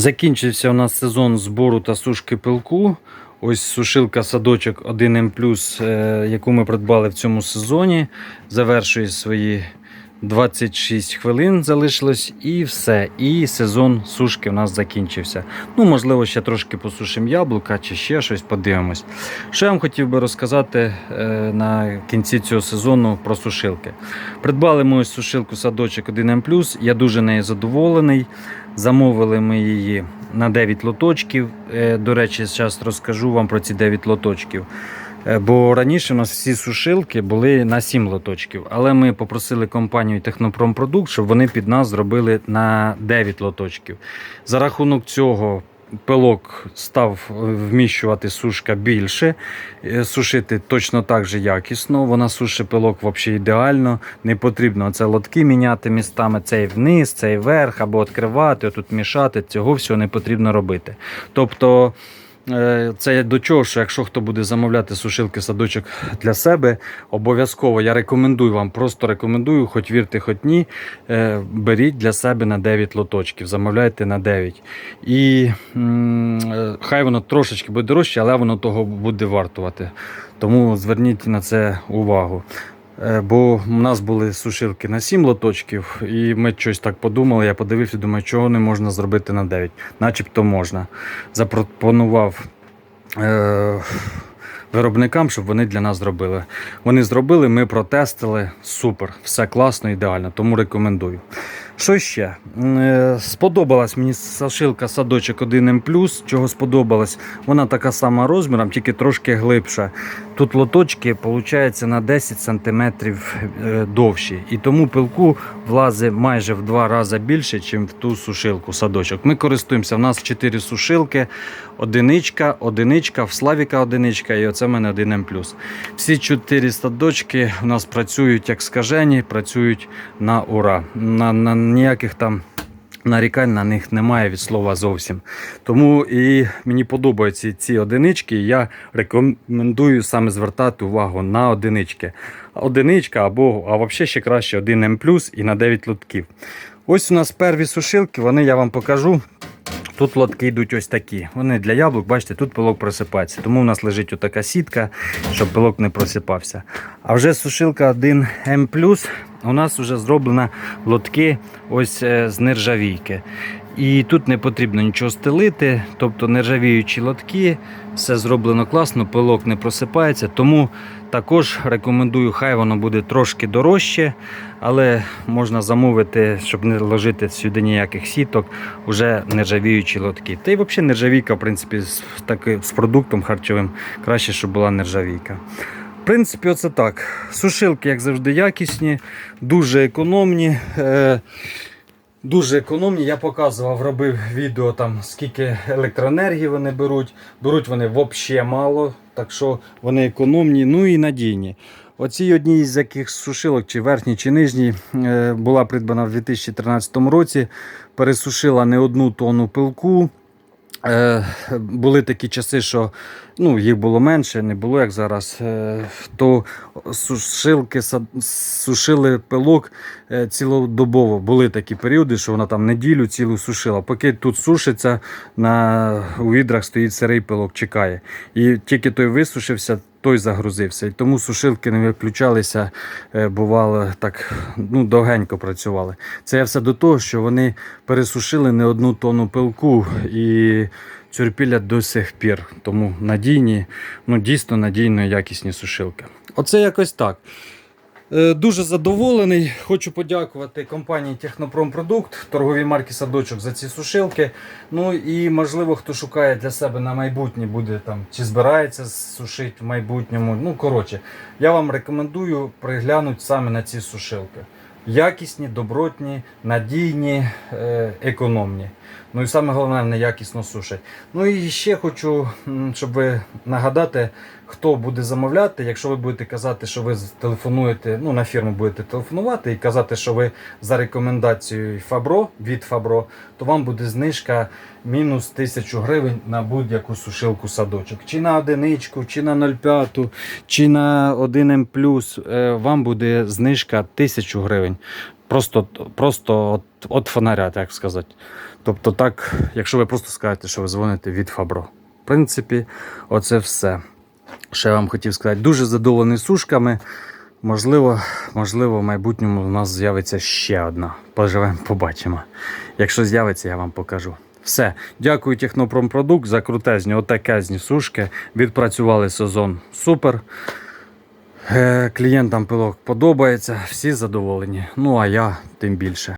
Закінчився у нас сезон збору та сушки пилку. Ось сушилка садочок 1М, е, яку ми придбали в цьому сезоні. Завершує свої 26 хвилин залишилось і все. І сезон сушки у нас закінчився. Ну, можливо, ще трошки посушимо яблука чи ще щось подивимось. Що я вам хотів би розказати е, на кінці цього сезону про сушилки. Придбали ми сушилку садочок 1М. Я дуже нею задоволений. Замовили ми її на 9 лоточків. Е, До речі, зараз розкажу вам про ці 9 лоточків. Е, Бо раніше у нас всі сушилки були на 7 лоточків, але ми попросили компанію Технопромпродукт, щоб вони під нас зробили на 9 лоточків. За рахунок цього пилок став е, вміщувати сушка більше, е, сушити точно так же якісно. Вона сушить пилок взагалі ідеально. Не потрібно це лотки міняти містами, цей вниз, цей вверх, або відкривати, тут мішати. Цього всього не потрібно робити. Тобто. Е, Це до чого, що якщо хто буде замовляти сушилки садочок для себе, обов'язково я рекомендую вам, просто рекомендую, хоч вірте, хоч ні. е, Беріть для себе на 9 лоточків, замовляйте на 9. І е, хай воно трошечки буде дорожче, але воно того буде вартувати. Тому зверніть на це увагу. Е, Бо в нас були сушилки на 7 лоточків, і ми щось так подумали. Я подивився, думаю, чого не можна зробити на 9. Начебто можна. Запропонував е- виробникам, щоб вони для нас зробили. Вони зробили, ми протестили. Супер, все класно, ідеально, тому рекомендую. Що ще? Е, Сподобалась мені сушилка садочок 1М. Чого сподобалась? Вона така сама розміром, тільки трошки глибша. Тут лоточки виходить на 10 см довші. І тому пилку влазить майже в два рази більше, ніж в ту сушилку садочок. Ми користуємося. У нас 4 сушилки, одиничка, одиничка, в Славіка одиничка і оце в мене 1М. Всі 4 садочки у нас працюють як скажені, працюють на ура. На, на ніяких там. Нарікань на них немає від слова зовсім. Тому і мені подобаються ці одинички. Я рекомендую саме звертати увагу на одинички. Одиничка або а взагалі ще краще 1 М і на 9 лотків. Ось у нас перві сушилки, вони я вам покажу. Тут лотки йдуть ось такі. Вони для яблук, бачите, тут пилок просипається. Тому у нас лежить отака сітка, щоб пилок не просипався. А вже сушилка 1М у нас вже зроблена лотки ось е, з нержавійки. І тут не потрібно нічого стелити, тобто нержавіючі лотки, все зроблено класно, пилок не просипається. Тому також рекомендую, хай воно буде трошки дорожче, але можна замовити, щоб не ложити сюди ніяких сіток, вже нержавіючі лотки. Та й взагалі нержавійка, в принципі, з, таки, з продуктом харчовим краще, щоб була нержавійка. В принципі, оце так. Сушилки, як завжди, якісні, дуже економні. Е, Дуже економні. Я показував, робив відео, там, скільки електроенергії вони беруть. Беруть вони взагалі мало, так що вони економні, ну і надійні. Оці одні з яких сушилок, чи верхній, чи нижній, е, була придбана в 2013 році. Пересушила не одну тонну пилку. Е, були такі часи, що ну, їх було менше, не було як зараз. Е, то сушилки сушили пилок е, цілодобово. Були такі періоди, що вона там неділю цілу сушила. Поки тут сушиться, на, у відрах стоїть сирий пилок, чекає. І тільки той висушився, той загрузився. І тому сушилки не виключалися, е, бувало так ну, довгенько працювали. Це я все до того, що вони пересушили не одну тонну пилку і цюрпілять до сих пір. Тому надійні, ну дійсно надійно якісні сушилки. Оце якось так. Е, Дуже задоволений. Хочу подякувати компанії Технопромпродукт, торговій марки Садочок за ці сушилки. Ну і можливо, хто шукає для себе на майбутнє, буде там чи збирається сушити в майбутньому. Ну, коротше, я вам рекомендую приглянути саме на ці сушилки. Якісні, добротні, надійні, е, економні. Ну і саме головне, вони якісно сушать. Ну і ще хочу, щоб ви нагадати, хто буде замовляти. Якщо ви будете казати, що ви телефонуєте, ну на фірму будете телефонувати і казати, що ви за рекомендацією Фабро від Фабро, то вам буде знижка мінус 1000 гривень на будь-яку сушилку садочок. Чи на одиничку, чи на 0,5, чи на 1М+, е, вам буде знижка 1000 гривень. просто, просто от, от фонаря, так сказати. Тобто, так, якщо ви просто скажете, що ви дзвоните від Фабро. В принципі, оце все. Що я вам хотів сказати. Дуже задоволений сушками. Можливо, можливо, в майбутньому у нас з'явиться ще одна. Поживемо, побачимо. Якщо з'явиться, я вам покажу. Все. Дякую Технопромпродукт за крутезні, отакезні сушки. Відпрацювали сезон супер. Е, Клієнтам пилок подобається, всі задоволені. Ну а я тим більше.